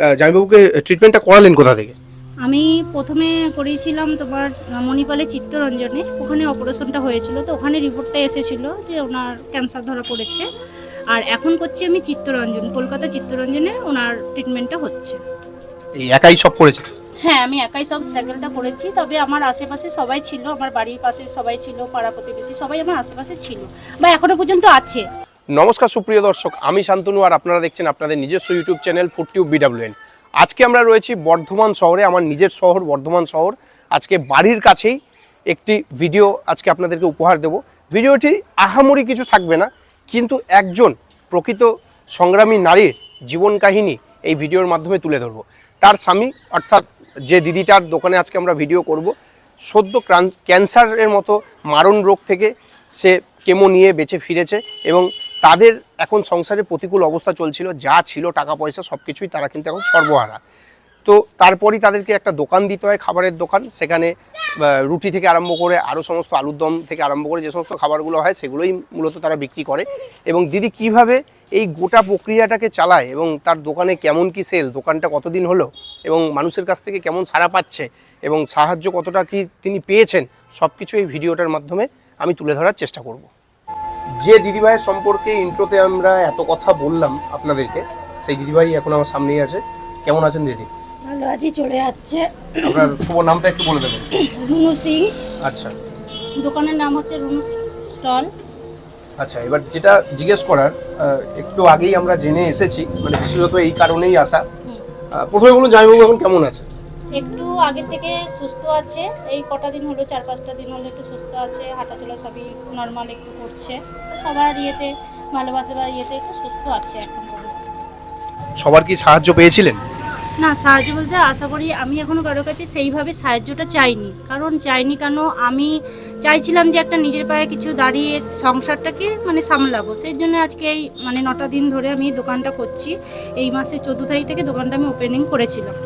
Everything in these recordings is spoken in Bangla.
আহ, জামাইবাবুকে ট্রিটমেন্টটা করালেন কোথা থেকে? আমি প্রথমে করিয়েছিলাম তোমার মণিপালে চিত্তরঞ্জনে। ওখানে অপারেশনটা হয়েছিল তো ওখানে রিপোর্টটা এসেছিল যে ওনার ক্যান্সার ধরা পড়েছে। আর এখন করছি আমি চিত্তরঞ্জন কলকাতা চিত্তরঞ্জনে ওনার ট্রিটমেন্টটা হচ্ছে। এই একাই সব করেছে? হ্যাঁ আমি একাই সব স্ট্রাগলটা করেছি। তবে আমার আশেপাশে সবাই ছিল আমার বাড়ির পাশে সবাই ছিল পাড়া প্রতিবেশী সবাই আমার আশেপাশে ছিল বা এখনও পর্যন্ত আছে। নমস্কার সুপ্রিয় দর্শক, আমি শান্তনু আর আপনারা দেখছেন আপনাদের নিজস্ব ইউটিউব চ্যানেল ফুটটিউব বিডাব্লিউএন। আজকে আমরা রয়েছি বর্ধমান শহরে, আমার নিজের শহর, বর্ধমান শহর। আজকে বাড়ির কাছেই একটি ভিডিও আজকে আপনাদেরকে উপহার দেব। ভিডিওটি আহামরি কিছু থাকবে না, কিন্তু একজন প্রকৃত সংগ্রামী নারীর জীবন কাহিনী এই ভিডিওর মাধ্যমে তুলে ধরবো। তার স্বামী, অর্থাৎ যে দিদিটার দোকানে আজকে আমরা ভিডিও করব, সদ্য ক্যান্সারের মতো মারণ রোগ থেকে সে কেমো নিয়ে বেঁচে ফিরেছে এবং তাদের এখন সংসারে প্রতিকূল অবস্থা চলছিল, যা ছিল টাকা পয়সা সব কিছুই তারা কিন্তু এখন সর্বহারা। তো তারপরই তাদেরকে একটা দোকান দিতে হয় খাবারের দোকান, সেখানে রুটি থেকে আরম্ভ করে আরও সমস্ত আলুর দম থেকে আরম্ভ করে যে সমস্ত খাবারগুলো হয় সেগুলোই মূলত তারা বিক্রি করে। এবং দিদি, কীভাবে এই গোটা প্রক্রিয়াটাকে চালায় এবং তার দোকানে কেমন কি সেল দোকানটা কতদিন হলো এবং মানুষের কাছ থেকে কেমন সাড়া পাচ্ছে এবং সাহায্য কতটা কি তিনি পেয়েছেন সব কিছু এই ভিডিওটার মাধ্যমে আমি তুলে ধরার চেষ্টা করব। যে দিদিভাইয়ের সম্পর্কে ইন্ট্রোতে আমরা এত কথা বললাম আপনাদেরকে সেই দিদিভাই এখন আমার সামনেই আছে। কেমন আছেন দিদি? ভালো আছি চলে যাচ্ছে। আপনার শুভ নামটা একটু বলে দেবেন। রুনু সিং। আচ্ছা। দোকানের নাম হচ্ছে রুনু স্টল। আচ্ছা এবার যেটা জিজ্ঞেস করার একটু আগেই আমরা জেনে এসেছি মানে বিশেষত এই কারণেই আসা। প্রথমে বলুন জামাইবাবু এখন কেমন আছে? একটু আগে থেকে সুস্থ আছে। এই কটা দিন হলো চার পাঁচটা দিন হলো একটু সুস্থ আছে হাঁটাচলা সবই নর্মাল একটু করছে। সবার ইয়েতে ভালোবাসা বা ইয়েতে একটু সুস্থ আছে এখন। সবার কি সাহায্য পেয়েছিলেন? না সাহায্য বলতে আশা করি আমি এখনও কারোর কাছে সেইভাবে সাহায্যটা চাইনি। কারণ চাইনি কেন? আমি চাইছিলাম যে একটা নিজের পায়ে কিছু দাঁড়িয়ে সংসারটাকে মানে সামলাবো। সেই জন্য আজকে এই মানে নটা দিন ধরে আমি দোকানটা করছি। এই মাসের চোদ্দ তারিখ থেকে দোকানটা আমি ওপেনিং করেছিলাম।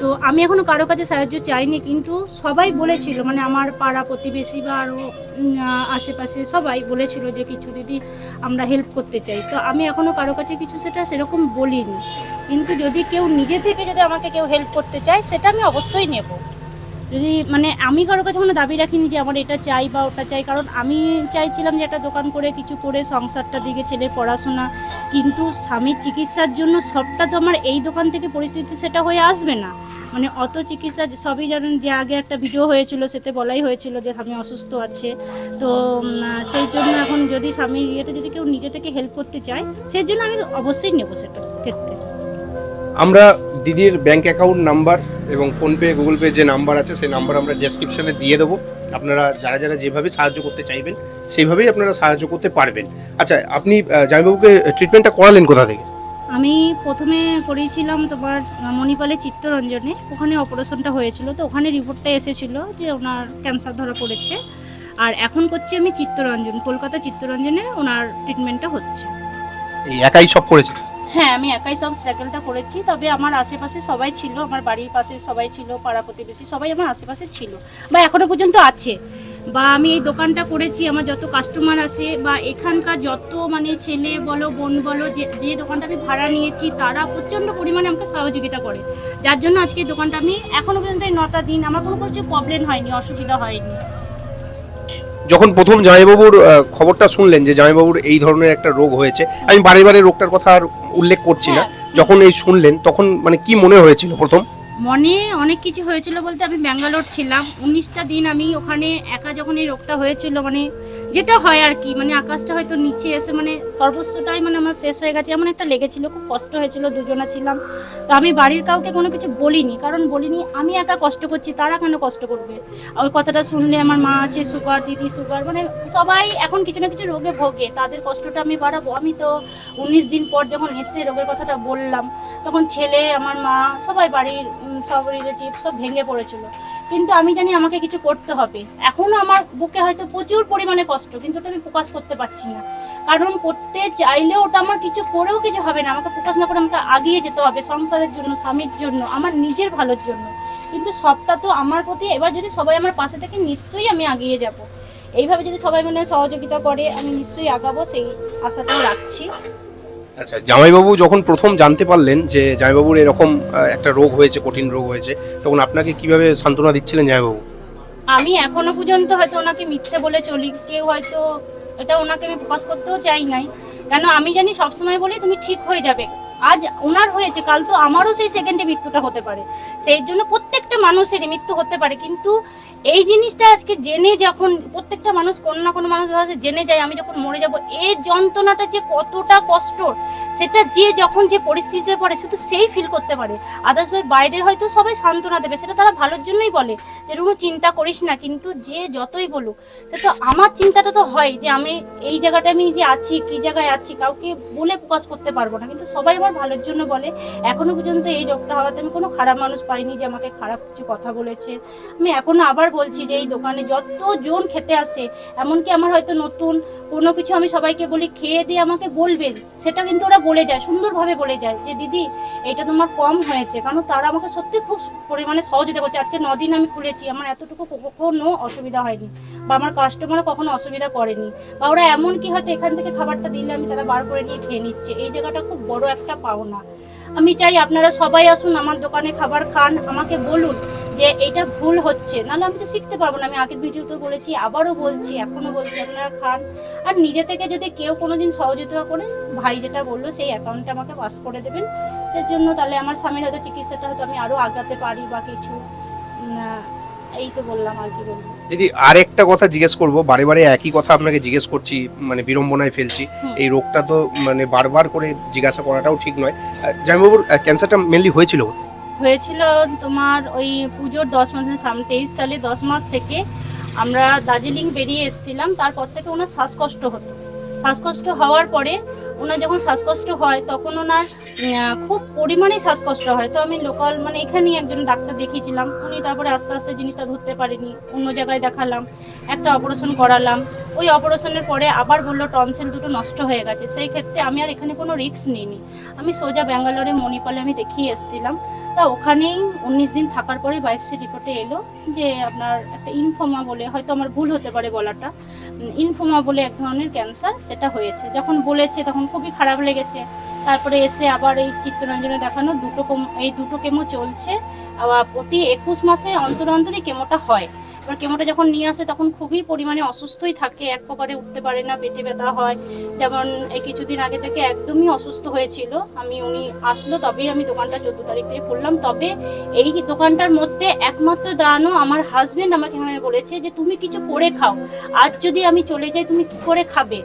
তো আমি এখনও কারও কাছে সাহায্য চাইনি, কিন্তু সবাই বলেছিল মানে আমার পাড়া প্রতিবেশী বা আরও আশেপাশে সবাই বলেছিল যে কিছু দিদি আমরা হেল্প করতে চাই। তো আমি এখনও কারও কাছে কিছু সেটা সেরকম বলিনি। কিন্তু যদি কেউ নিজে থেকে যদি আমাকে কেউ হেল্প করতে চায়, সেটা আমি অবশ্যই নেব। যদি মানে আমি কারও কাছে কোনো দাবি রাখিনি যে আমার এটা চাই বা ওটা চাই, কারণ আমি চাইছিলাম যে একটা দোকান করে কিছু করে সংসারটা দিকে ছেলের পড়াশোনা, কিন্তু স্বামীর চিকিৎসার জন্য সবটা তো আমার এই দোকান থেকে পরিস্থিতি সেটা হয়ে আসবে না। মানে অত চিকিৎসা সবই জানেন যে আগে একটা ভিডিও হয়েছিল, সেতে বলাই হয়েছিল যে স্বামী অসুস্থ আছে। তো সেই জন্য এখন যদি স্বামীর ইয়েতে যদি কেউ নিজে থেকে হেল্প করতে চায় সেই জন্য আমি অবশ্যই নেব সেটা ক্ষেত্রে। আমরা দিদির ব্যাংক অ্যাকাউন্ট নাম্বার এবং ফোনপে গুগল পে যে নাম্বার আছে সেই নাম্বার আমরা ডেসক্রিপশনে দিয়ে দেবো। আপনারা যারা যারা যেভাবে সাহায্য করতে চাইবেন সেইভাবেই আপনারা সাহায্য করতে পারবেন। আচ্ছা আপনি আহ, জামাইবাবুকে ট্রিটমেন্টটা করালেন কোথা থেকে? আমি প্রথমে করিয়েছিলাম তোমার মণিপালে চিত্তরঞ্জনে। ওখানে অপারেশনটা হয়েছিল তো ওখানে রিপোর্টটা এসেছিল যে ওনার ক্যান্সার ধরা পড়েছে। আর এখন করছি আমি চিত্তরঞ্জন কলকাতা চিত্তরঞ্জনে ওনার ট্রিটমেন্টটা হচ্ছে। এই একাই সব করেছে হ্যাঁ আমি একাই সব স্ট্রাগলটা করেছি, তবে আমার আশেপাশে সবাই ছিল, আমার বাড়ির পাশে সবাই ছিল, পাড়া প্রতিবেশী সবাই আমার আশেপাশে ছিল বা এখনও পর্যন্ত আছে। বা আমি এই দোকানটা করেছি, আমার যত কাস্টমার আসে বা এখানকার যত মানে ছেলে বলো, বোন বলো, যে যে দোকানটা আমি ভাড়া নিয়েছি, তারা প্রচণ্ড পরিমাণে আমাকে সহযোগিতা করে। যার জন্য আজকে এই দোকানটা আমি এখনও পর্যন্ত এই নটা দিন আমার কোনো কিছু প্রবলেম হয়নি, অসুবিধা হয়নি। যখন প্রথম জামাইবাবুর খবরটা শুনলেন যে জামাইবাবুর এই ধরনের একটা রোগ হয়েছে, আমি বারে বারে রোগটার কথা আর উল্লেখ করছি না যখন এই শুনলেন তখন মানে কি মনে হয়েছিল প্রথম? মনে অনেক কিছু হয়েছিল বলতে আমি ব্যাঙ্গালোর ছিলাম। উনিশটা দিন আমি ওখানে একা যখন এই রোগটা হয়েছিল মানে যেটা হয় আর কি মানে আকাশটা হয়তো নিচে এসে মানে সর্বস্বটাই মানে আমার শেষ হয়ে গেছে। এমন একটা লেগেছিল, খুব কষ্ট হয়েছিল, দুজনা ছিলাম। তো আমি বাড়ির কাউকে কোনো কিছু বলিনি, কারণ বলিনি, আমি একা কষ্ট করছি, তারা কেন কষ্ট করবে? ওই কথাটা শুনলে আমার মা আছে, সুগার, দিদি সুগার মানে সবাই এখন কিছু না কিছু রোগে ভোগে, তাদের কষ্টটা আমি বাড়াবো। আমি তো উনিশ দিন পর যখন এসে রোগের কথাটা বললাম, তখন ছেলে, আমার মা, সবাই বাড়ির সব রিলেটিভ সব ভেঙে পড়েছিল। কিন্তু আমি জানি আমাকে কিছু করতে হবে। এখনও আমার বুকে হয়তো প্রচুর পরিমাণে কষ্ট, কিন্তু ওটা আমি প্রকাশ করতে পারছি না। কারণ করতে চাইলেও ওটা আমার কিছু করেও কিছু হবে না। আমাকে প্রকাশ না করে আমাকে আগিয়ে যেতে হবে সংসারের জন্য, স্বামীর জন্য, আমার নিজের ভালোর জন্য। কিন্তু সবটা তো আমার প্রতি, এবার যদি সবাই আমার পাশে থেকে, নিশ্চয়ই আমি আগিয়ে যাব। এইভাবে যদি সবাই মানে সহযোগিতা করে, আমি নিশ্চয়ই আগাবো, সেই আশাটাও রাখছি। আচ্ছা জামাইবাবু যখন প্রথম জানতে পারলেন যে জামাইবাবুর এরকম একটা রোগ হয়েছে, কঠিন রোগ হয়েছে, তখন আপনাকে কীভাবে সান্ত্বনা দিচ্ছিলেন জামাইবাবু? আমি এখনও পর্যন্ত হয়তো ওনাকে মিথ্যে বলে চলি, কেউ হয়তো এটা ওনাকে আমি প্রকাশ করতেও চাই নাই। কেন, আমি জানি সবসময় বলি তুমি ঠিক হয়ে যাবে। আজ ওনার হয়েছে, কাল তো আমারও সেই সেকেন্ডে মৃত্যুটা হতে পারে। সেই জন্য প্রত্যেকটা মানুষেরই মৃত্যু হতে পারে, কিন্তু এই জিনিসটা আজকে জেনে যখন প্রত্যেকটা মানুষ, কোনো না কোনো মানুষ হয়তো জেনে যায়, আমি যখন মরে যাব এই যন্ত্রণাটা যে কতটা কষ্টর সেটা যে যখন যে পরিস্থিতিতে পড়ে শুধু সেই ফিল করতে পারে। আদার্স ভাই বাইরে হয়তো সবাই সান্ত্বনা দেবে, সেটা তারা ভালোর জন্যই বলে, যে রুমু চিন্তা করিস না, কিন্তু যে যতই বলুক, সে তো আমার চিন্তাটা তো হয় যে আমি এই জায়গাটা আমি যে আছি, কি জায়গায় আছি, কাউকে বলে প্রকাশ করতে পারব না। কিন্তু সবাই আমার ভালোর জন্য বলে, এখনও পর্যন্ত এই রোগটা হওয়াতে আমি কোনো খারাপ মানুষ পাইনি যে আমাকে খারাপ কিছু কথা বলেছে। আমি এখনও আবার বলছি যে এই দোকানে যতজন খেতে আসছে, এমনকি আমার হয়তো নতুন কোনো কিছু আমি সবাইকে বলি, খেয়ে দিয়ে আমাকে বলবেন, সেটা কিন্তু ওরা বলে যায়, সুন্দরভাবে বলে যায় যে, দিদি, এটা তোমার কম হয়েছে। কারণ তারা আমাকে সত্যি খুব পরিমাণে সহযোগিতা করছে। আজকে নদিন আমি খুলেছি, আমার এতটুকু কখনো অসুবিধা হয়নি বা আমার কাস্টমারও কখনো অসুবিধা করেনি। বা ওরা এমন কি হয়তো এখান থেকে খাবারটা দিলে আমি তারা বার করে নিয়ে খেয়ে নিচ্ছে। এই জায়গাটা খুব বড় একটা পাওনা। আমি চাই আপনারা সবাই আসুন, আমার দোকানে খাবার খান, আমাকে বলুন যে এটা ভুল হচ্ছে। নাহলে আমি তো শিখতে পারব না। আমি আগের ভিডিওতে বলেছি আবারও বলছি এখনও বলছি আপনারা খান। আর নিজে থেকে যদি কেউ কোনোদিন সহযোগিতা করে ভাই যেটা বলল সেই অ্যাকাউন্টে আমাকে পাস করে দেবেন। সেই জন্য তাহলে আমার স্বামীর হয়তো চিকিৎসাটা হয়তো আমি আরও আগাতে পারি বা কিছু। এই তো বললাম আর কি বলব। দিদি আরেকটা কথা জিজ্ঞেস করব। বারে বারে একই কথা আপনাকে জিজ্ঞেস করছি মানে বিড়ম্বনায় ফেলছি। এই রোগটা তো মানে বারবার করে জিজ্ঞাসা করাটাও ঠিক নয়। আহ, ক্যান্সারটা মেনলি হয়েছিল হয়েছিল তোমার ওই পুজোর দশ মাসের সামনে তেইশ সালে দশ মাস থেকে আমরা দার্জিলিং বেরিয়ে এসেছিলাম। তারপর থেকে ওনার শ্বাসকষ্ট হতো। শ্বাসকষ্ট হওয়ার পরে ওনার যখন শ্বাসকষ্ট হয়, তখন ওনার খুব পরিমাণে শ্বাসকষ্ট হয়। তো আমি লোকাল মানে এখানেই একজন ডাক্তার দেখিয়েছিলাম। উনি তারপরে আস্তে আস্তে জিনিসটা ধরতে পারেনি। অন্য জায়গায় দেখালাম, একটা অপারেশন করালাম। ওই অপারেশনের পরে আবার বলল টনসিল দুটো নষ্ট হয়ে গেছে। সেই ক্ষেত্রে আমি আর এখানে কোনো রিস্ক নিইনি। আমি সোজা ব্যাঙ্গালোরে মণিপালে আমি দেখিয়ে এসেছিলাম। তা ওখানেই উনিশ দিন থাকার পরে বাইফসি রিপোর্টে এলো যে আপনার একটা ইনফোমা বলে, হয়তো আমার ভুল হতে পারে বলাটা ইনফোমা বলে এক ধরনের ক্যান্সার সেটা হয়েছে। যখন বলেছে তখন খুবই খারাপ লেগেছে। তারপরে এসে আবার এই চিত্তরঞ্জনে দেখানো দুটো এই দুটো কেমো চলছে। আবার প্রতি একুশ মাসে অন্তর অন্তরই কেমোটা হয়। এবার কেমোটা যখন নিয়ে আসে তখন খুবই পরিমাণে অসুস্থই থাকে, এক প্রকারে উঠতে পারে না, পেটে ব্যথা হয়। যেমন এই কিছুদিন আগে থেকে একদমই অসুস্থ হয়েছিল। আমি, উনি আসলো, তবেই আমি দোকানটা চোদ্দ তারিখ থেকে খুললাম। তবে এই দোকানটার মধ্যে একমাত্র দাঁড়ানো আমার হাজবেন্ড আমাকে এখানে বলেছে যে, তুমি কিছু করে খাও। আজ যদি আমি চলে যাই, তুমি কি করে খাবে?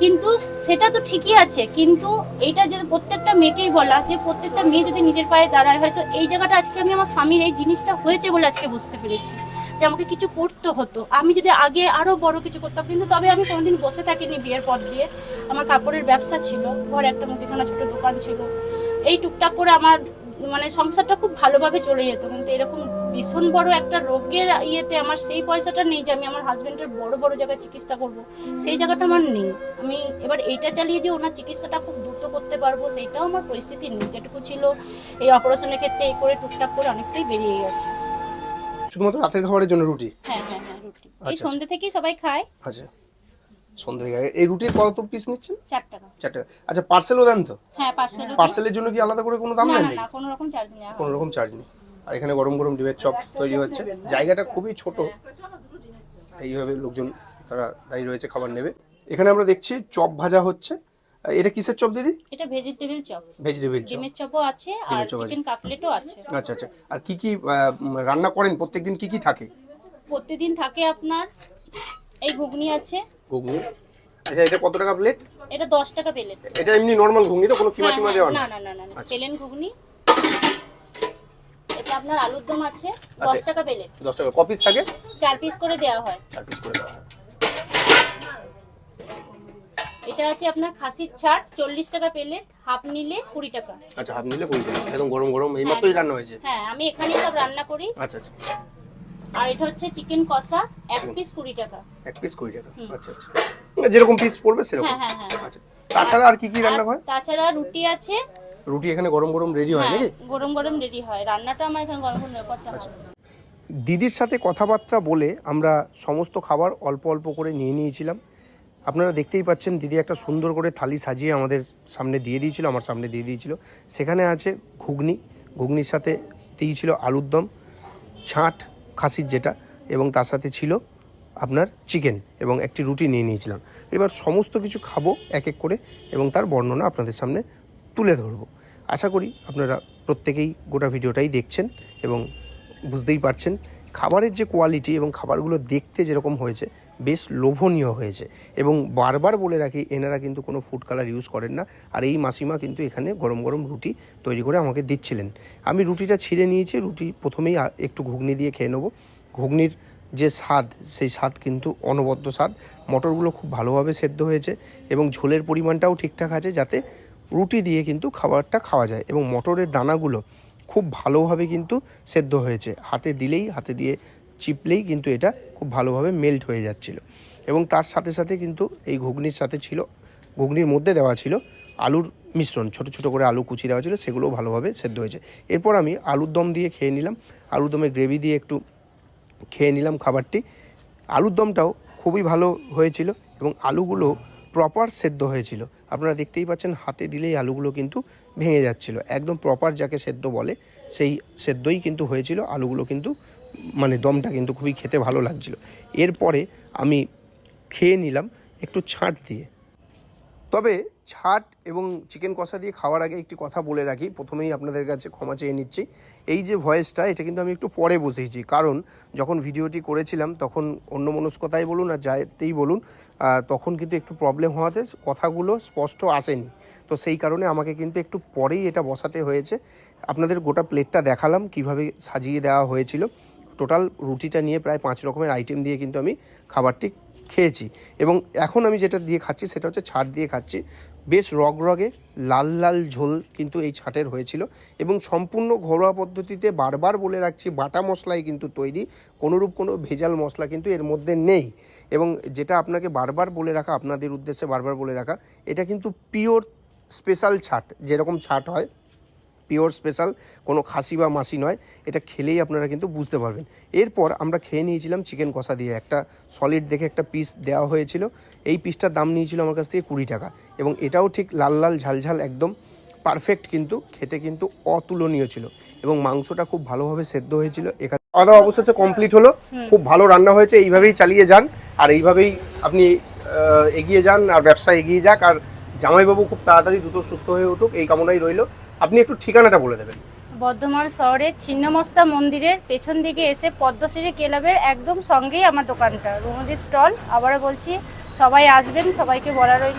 কিন্তু সেটা তো ঠিকই আছে। কিন্তু এইটা যদি প্রত্যেকটা মেয়েকেই বলা যে, প্রত্যেকটা মেয়ে যদি নিজের পায়ে দাঁড়ায়, হয়তো এই জায়গাটা আজকে আমি আমার স্বামীর এই জিনিসটা হয়েছে বলে আজকে বুঝতে পেরেছি। যে আমাকে কিছু করতে হতো। আমি যদি আগে আরও বড় কিছু করতাম, কিন্তু তবে আমি কোনোদিন বসে থাকিনি বিয়ের পর দিয়ে। আমার কাপড়ের ব্যবসা ছিল, ঘরে একটা মুদিখানা ছোট দোকান ছিল। এই টুকটাক করে আমার মানে সংসারটা খুব ভালোভাবে চলে যেত, কিন্তু এরকম ভীষণ বড় একটা রোগের ইয়েতে আমার সেই পয়সাটা নেই যে আমি আমার হাজবেন্ডের বড় বড় জায়গায় চিকিৎসা করব। সেই জায়গাটা আমার নেই। আমি এবার এইটা চালিয়ে যে ওনার চিকিৎসাটা খুব দ্রুত করতে পারব, সেইটাও আমার পরিস্থিতি নেই। যেটুকু ছিল এই অপারেশনের ক্ষেত্রে এই করে টুকটাক করে অনেকটাই বেরিয়ে গেছে। শুধুমাত্র রাতের খাবারের জন্য রুটি? হ্যাঁ হ্যাঁ হ্যাঁ রুটি। এই আচ্ছা, সন্ধ্যে থেকেই সবাই খায়। আচ্ছা। সন্ধ্যা থেকে এই রুটির কত পিস নিচ্ছেন? চার টাকা। চারটে আচ্ছা পার্সেলও দেন তো? হ্যাঁ পার্সেল পার্সেলের জন্য কি আলাদা করে কোনো দাম নেন না না কোনো রকম চার্জ নেওয়া হয় না। কোনো রকম চার্জ নেই। আর এখানে গরম গরম ডিমের চপ তৈরি হচ্ছে। জায়গাটা খুবই ছোট। এইভাবে লোকজন তারা দাঁড়িয়ে রয়েছে খাবার নেবে। এখানে আমরা দেখছি চপ ভাজা হচ্ছে। এটা কিসের চপ দিদি? এটা ভেজিটেবল চপ। Vegetable chop. ডিমের চপও আছে আর। চিকেন কাটলেটও আছে। আচ্ছা আচ্ছা। আর কি কি রান্না করেন? প্রত্যেকদিন কি কি থাকে? প্রতিদিন থাকে আপনার এই ঘুগনি আছে। ঘুগনি। আচ্ছা এটা কত টাকা প্লেট এটা দশ টাকা প্লেট এটা এমনি নরমাল ঘুগনি তো কোনো কিমা টিমা দেওয়া না? না না না না না আচ্ছা। প্লেন ঘুগনি। এটা আপনার আলুর দম আছে দশ আচ্ছা। টাকা প্লেট দশ টাকা। কপিস থাকে? চার পিস করে দেওয়া হয়। চার পিস করে দেওয়া হয়। এটা আছে আপনার খাসির ছাট চল্লিশ টাকা প্লেট হাফ নিলে কুড়ি টাকা। আচ্ছা হাফ নিলে কুড়ি টাকা একদম গরম গরম এইমাত্রই রান্না হয়েছে? হ্যাঁ আমি এখানেই সব রান্না করি। আচ্ছা আচ্ছা। আর এটা হচ্ছে চিকেন কষা এক পিস কুড়ি টাকা। এক পিস কুড়ি টাকা আচ্ছা আচ্ছা। যেরকম পিস পড়বে সেরকম। হ্যাঁ হ্যাঁ হ্যাঁ। আচ্ছা তাছাড়া আর কি কি রান্না হয়? তাছাড়া রুটি আছে। রুটি এখানে গরম গরম রেডি হয় হ্যাঁ নাকি? গরম গরম রেডি হয়। রান্নাটা আমার এখানে গরম গরম করতে হয় আচ্ছা। দিদির সাথে কথাবার্তা বলে আমরা সমস্ত খাবার অল্প অল্প করে নিয়ে নিয়েছিলাম। আপনারা দেখতেই পাচ্ছেন, দিদি একটা সুন্দর করে থালি সাজিয়ে আমাদের সামনে দিয়ে দিয়েছিল, আমার সামনে দিয়ে দিয়েছিল। সেখানে আছে ঘুগনি, ঘুগনির সাথে দিয়েছিল আলুর দম, ছাঁট, খাসির যেটা, এবং তার সাথে ছিল আপনার চিকেন, এবং একটি রুটি নিয়ে নিয়েছিলাম। এবার সমস্ত কিছু খাব এক এক করে, এবং তার বর্ণনা আপনাদের সামনে তুলে ধরবো। আশা করি আপনারা প্রত্যেকেই গোটা ভিডিওটাই দেখছেন, এবং বুঝতেই পারছেন, খাবারের যে কোয়ালিটি এবং খাবারগুলো দেখতে যেরকম হয়েছে বেশ লোভনীয় হয়েছে। এবং বারবার বলে রাখি, এনারা কিন্তু কোনো ফুড কালার ইউজ করেন না। আর এই মাসিমা কিন্তু এখানে গরম গরম রুটি তৈরি করে আমাকে দিচ্ছিলেন। আমি রুটিটা ছিঁড়ে নিয়েছি, রুটি প্রথমেই একটু ঘুগনি দিয়ে খেয়ে নেব। ঘুগনির যে স্বাদ, সেই স্বাদ কিন্তু অনবদ্য স্বাদ। মটরগুলো খুব ভালোভাবে সেদ্ধ হয়েছে এবং ঝোলের পরিমাণটাও ঠিকঠাক আছে যাতে রুটি দিয়ে কিন্তু খাবারটা খাওয়া যায়। এবং মটরের দানাগুলো খুব ভালোভাবে কিন্তু সেদ্ধ হয়েছে। হাতে দিলেই, হাতে দিয়ে চিপলেই কিন্তু এটা খুব ভালোভাবে মেল্ট হয়ে যাচ্ছিল। এবং তার সাথে সাথে কিন্তু এই ঘুগনির সাথে ছিল, ঘুগনির মধ্যে দেওয়া ছিল আলুর মিশ্রণ। ছোট ছোট করে আলু কুচি দেওয়া ছিল, সেগুলোও ভালোভাবে সেদ্ধ হয়েছে। এরপর আমি আলুর দম দিয়ে খেয়ে নিলাম। আলুর দমের গ্রেভি দিয়ে একটু খেয়ে নিলাম খাবারটি। আলুর দমটাও খুবই ভালো হয়েছিল এবং আলুগুলো প্রপার সেদ্ধ হয়েছিল। আপনারা দেখতেই পাচ্ছেন, হাতে দিলেই আলুগুলো কিন্তু ভেঙে যাচ্ছিল। একদম প্রপার যাকে সেদ্ধ বলে, সেই সেদ্ধই কিন্তু হয়েছিল। আলুগুলো কিন্তু মানে দমটা কিন্তু খুবই খেতে ভালো লাগছিল। এরপরে আমি খেয়ে নিলাম একটু ছাঁট দিয়ে। তবে ছাট এবং চিকেন কষা দিয়ে খাওয়ার আগে একটি কথা বলে রাখি, প্রথমেই আপনাদের কাছে ক্ষমা চেয়ে নিচ্ছি। এই যে ভয়েসটা, এটা কিন্তু আমি একটু পরে বসেছি কারণ যখন ভিডিওটি করেছিলাম তখন অন্য মনস্কতাই বলুন আর যাইতেই বলুন তখন কিন্তু একটু প্রবলেম হওয়াতে কথাগুলো স্পষ্ট আসেনি। তো সেই কারণে আমাকে কিন্তু একটু পরেই এটা বসাতে হয়েছে। আপনাদের গোটা প্লেটটা দেখালাম, কীভাবে সাজিয়ে দেওয়া হয়েছিল। টোটাল রুটিটা নিয়ে প্রায় পাঁচ রকমের আইটেম দিয়ে কিন্তু আমি খাবারটি খেয়েছি। এবং এখন আমি যেটা দিয়ে খাচ্ছি সেটা হচ্ছে ছাট দিয়ে খাচ্ছি। বেশ রগরগে, লাল লাল ঝোল কিন্তু এই ছাটের হয়েছিল এবং সম্পূর্ণ ঘরোয়া পদ্ধতিতে বারবার বলে রাখছি, বাটা মশলাই কিন্তু তৈরি, কোনোরূপ কোনো ভেজাল মশলা কিন্তু এর মধ্যে নেই। এবং যেটা আপনাকে বারবার বলে রাখা, আপনাদের উদ্দেশ্যে বারবার বলে রাখা, এটা কিন্তু পিওর স্পেশাল ছাট, যেরকম ছাট হয় পিওর স্পেশাল কোনো খাসি বা মাসি নয়। এটা খেলেই আপনারা কিন্তু বুঝতে পারবেন। এরপর আমরা খেয়ে নিয়েছিলাম চিকেন কষা দিয়ে। একটা সলিড দেখে একটা পিস দেওয়া হয়েছিল। এই পিসটার দাম নিয়েছিল আমার কাছ থেকে কুড়ি টাকা। এবং এটাও ঠিক লাল লাল ঝালঝাল একদম পারফেক্ট কিন্তু খেতে কিন্তু অতুলনীয় ছিল। এবং মাংসটা খুব ভালোভাবে সেদ্ধ হয়েছিল। এখানে খাওয়া দাওয়া অবশেষে কমপ্লিট হলো। খুব ভালো রান্না হয়েছে। এইভাবেই চালিয়ে যান। আর এইভাবেই আপনি এগিয়ে যান। আর ব্যবসা এগিয়ে যাক। আর জামাইবাবু খুব তাড়াতাড়ি দ্রুত সুস্থ হয়ে উঠুক। এই কামনাই রইল। আপনি একটু ঠিকানাটা বলে দেবেন। বর্ধমান শহরের ছিন্নমস্তা মন্দিরের পেছন দিকে এসে পদ্মশ্রী ক্লাবের একদম সঙ্গেই আমার দোকানটা। রুমদির স্টল, আবারও বলছি, সবাই আসবেন, সবাইকে বলা রইল।